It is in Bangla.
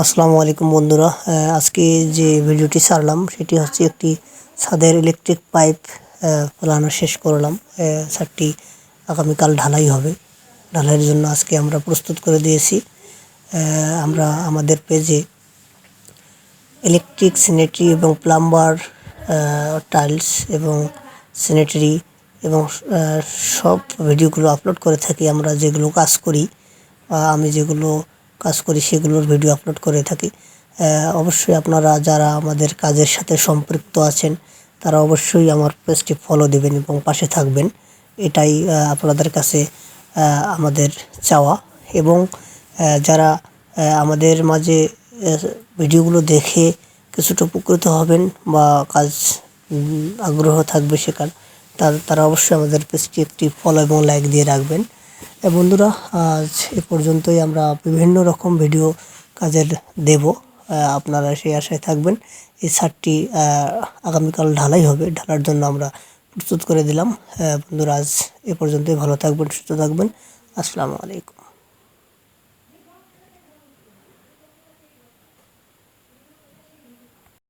আসসালামু আলাইকুম বন্ধুরা। আজকে যে ভিডিওটি ছাড়লাম, সেটি হচ্ছে একটি ছাদের ইলেকট্রিক পাইপ ফেলানো শেষ করলাম। ছাদটি আগামীকাল ঢালাই হবে। ঢালাইয়ের জন্য আজকে আমরা প্রস্তুত করে দিয়েছি। আমরা আমাদের পেজে ইলেকট্রিক স্যানিটারি এবং প্লাম্বার টাইলস এবং স্যানিটারি এবং সব ভিডিওগুলো আপলোড করে থাকি। আমরা যেগুলো কাজ করি আমি যেগুলো কাজ করি, সেগুলোর ভিডিও আপলোড করে থাকি। অবশ্যই আপনারা যারা আমাদের কাজের সাথে সম্পৃক্ত আছেন, তারা অবশ্যই আমার পেজটি ফলো দেবেন এবং পাশে থাকবেন। এটাই আপনাদের কাছে আমাদের চাওয়া। এবং যারা আমাদের মাঝে ভিডিওগুলো দেখে কিছুটা উপকৃত হবেন বা কাজ আগ্রহ থাকবে শেখার তার, তারা অবশ্যই আমাদের পেজটি একটি ফলো এবং লাইক দিয়ে রাখবেন। বন্ধুরা, আজ এ পর্যন্তই আমরা বিভিন্ন রকম ভিডিও কাজের দেব। আপনারা সেই আশায় থাকবেন, এই ছাদটি আগামীকাল ঢালাই হবে। ঢালার জন্য আমরা প্রস্তুত করে দিলাম। বন্ধুরা, আজ এ পর্যন্তই। ভালো থাকবেন, সুস্থ থাকবেন। আসসালামু আলাইকুম।